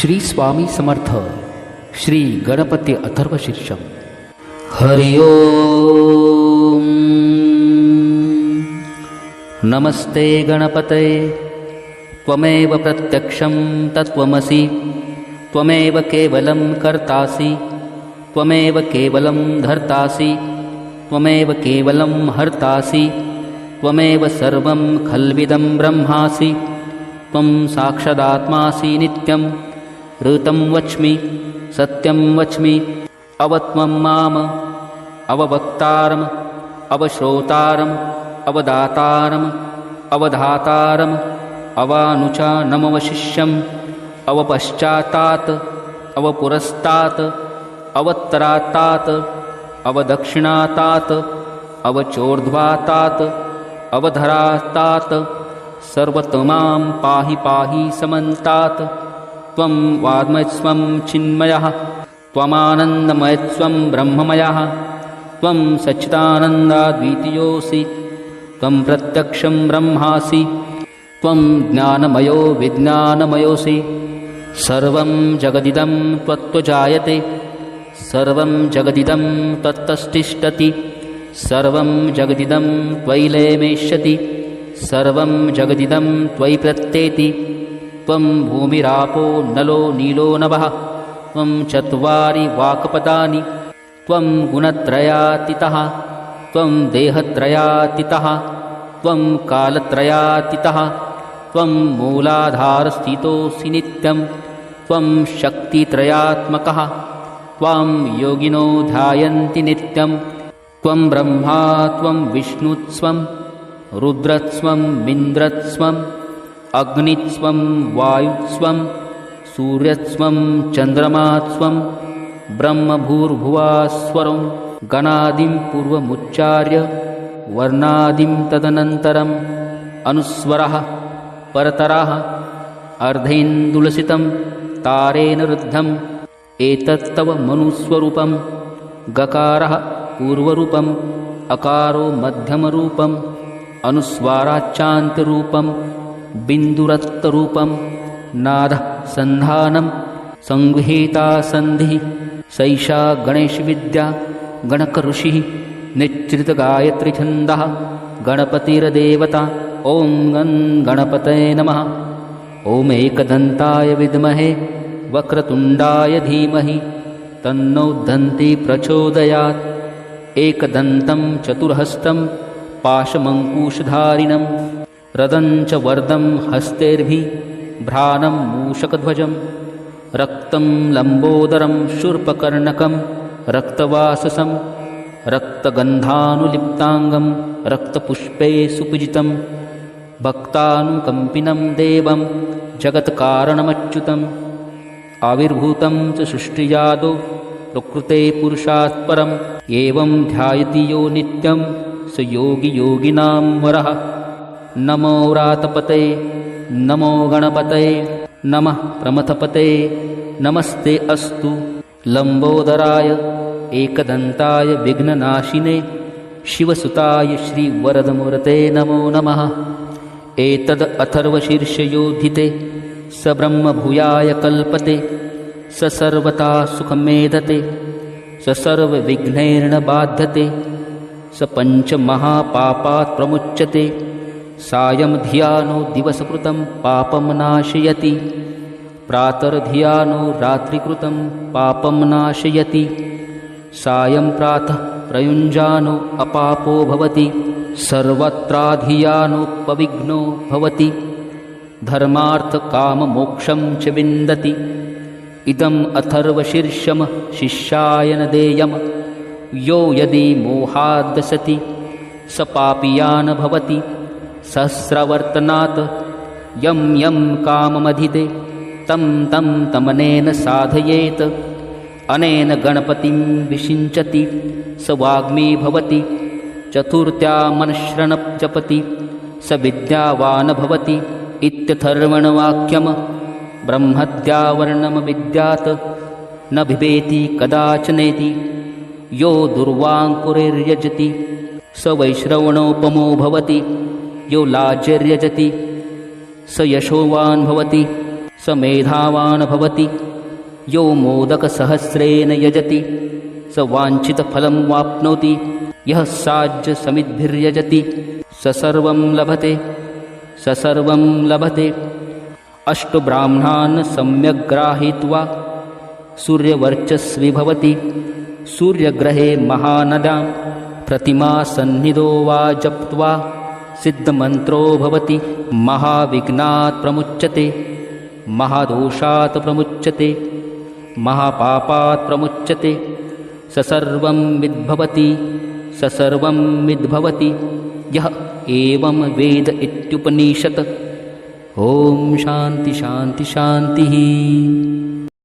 श्री स्वामी समर्थ श्री गणपती अथर्वशीर्षम हरि ओम। नमस्ते गणपतये त्वमेव प्रत्यक्षं तत्त्वमसि। त्वमेव केवलं कर्तासि। त्वमेव केवलं धर्तासि। त्वमेव केवलं हर्तासि। त्वमेव सर्वं खल्विदं ब्रह्मासि। त्वं साक्षादात्मासि नित्यं ऋतं वच्मि सत्यं वच्मि। अवत्वं माम अववक्तारम् अवश्रोतारम् अवदातारम् अवधातारम् अवानुचानमवशिष्यम् अवपश्चात्तात् अवपुरस्तात् अवत्तरात्तात् अवदक्षिणातात् अवचोर्ध्वातात् अवधरातात् सर्वतमां पाहि पाहि समन्तात् त्वं वाग्मयस्वं चिन्मयः त्वमानन्दमयस्वं ब्रह्ममयः। त्वं सच्चिदानन्दाद्वितीयोऽसि त्वं प्रत्यक्षं ब्रह्मासि त्वं ज्ञानमयो विज्ञानमयोऽसि। सर्वं जगदिदं त्वत्त्वजायते सर्वं जगदिदं त्वत्तस्तिष्ठति सर्वं जगदिदं त्वयि लयमेष्यति सर्वं जगदिदं त्वयि प्रत्येति त्वं भूमिरापो नलो नीलो नभः त्वं चत्वारि वाक्पदानि। त्वं गुणत्रयातीतः। त्वं देहत्रयातीतः। त्वं कालत्रयातीतः। त्वं मूलाधारस्थितोऽसि नित्यं। त्वं शक्तित्रयात्मकः। त्वां योगिनो ध्यायन्ति नित्यं। त्वं ब्रह्मा त्वं विष्णुत्वं रुद्रत्वं मिन्द्रत्वम् अग्नित्वं वायुत्वं सूर्यत्वं चन्द्रमात्वं ब्रह्मभूर्भुवास्वरं गणादिं पूर्वमुच्चार्य वर्णादिं तदनन्तरम् अनुस्वरः परतरः अर्धेन्दुलसितं तारेण रुद्धम् एतत्तव मनुस्वरूपं गकारः पूर्वरूपम् अकारो मध्यमरूपम् अनुस्वाराच्चान्तरूपं बिन्दुरत्तरूपं नादः सन्धानं संगृहीता सन्धिः सैषा गणेशविद्या गणकऋषिः निश्चितगायत्रिछन्दः गणपतिर्देवता ॐ गं गणपतये नमः। ॐ एकदन्ताय विद्महे वक्रतुण्डाय धीमहि तन्नो दन्ति प्रचोदयात्। एकदन्तं चतुर्हस्तं पाशमङ्कुशधारिणं रदञ्च वर्दं हस्तैर्भिभ्रानं मूषकध्वजं रक्तं लम्बोदरं शूर्पकर्णकं रक्तवाससं रक्तगन्धानुलिप्ताङ्गं रक्तपुष्पे सुपूजितं भक्तानुकम्पिनं देवं जगत्कारणमच्युतम् आविर्भूतं च सृष्टिजादो प्रकृते पुरुषात् परम् एवं ध्यायति यो नित्यं स योगियोगिनां वरः नमो व्रातपते नमो गणपतये नमः प्रमथपते नमस्ते अस्तु। लम्बोदराय एकदन्ताय विघ्ननाशिने शिवसुताय श्रीवरदमूर्ते नमो नमः। एतद् अथर्वशीर्षयोधिते स ब्रह्मभूयाय कल्पते स सर्वथा सुखमेधते स सर्वविघ्नैर्न बाध्यते स पञ्चमहापापात् प्रमुच्यते सायं धियानो दिवसकृतं पापं नाशयति। प्रातर्धियानो रात्रिकृतं पापं नाशयति। सायं प्रातः प्रयुञ्जानो अपापो भवति। सर्वत्राधियानोपविघ्नो भवति। धर्मार्थकाममोक्षं च विन्दति। इदम् अथर्वशीर्षम शिष्याय न देयम्। यो यदि मोहाद्दशति स पापीयान् भवति सहस्रवर्तनात् यं यं काममधिते तं तं तमनेन साधयेत्। अनेन गणपतिं विषिञ्चति स वाग्मी भवति चतुर्थ्यामनश्रणं जपति स विद्यावान् भवति इत्यथर्वणवाक्यम्। ब्रह्मद्यावर्णमविद्यात् न बिभेति कदाचनेति यो दुर्वाङ्कुरिर्यजति स वैश्रवणोपमो भवति यो लाज्यर्यजति स यशोवान् भवति स मेधावान् भवति यो मोदकसहस्रेण यजति स वाञ्छितफलं वाप्नोति यः साज्यसमिद्भिर्यजति। स सर्वं लभते स सर्वं लभते। अष्टब्राह्मणान् सम्यग् ग्राहीत्वा सूर्यवर्चस्वी भवति सूर्यग्रहे महानदां प्रतिमासन्निधो वा जप्त्वा सिद्धमन्त्रो भवति महाविघ्नात् प्रमुच्यते महादोषात् प्रमुच्यते महापापात् प्रमुच्यते स सर्वं विद्भवति स सर्वं विद्भवति यः एवं वेद इत्युपनिषत्। ॐ शान्ति शान्ति शान्तिः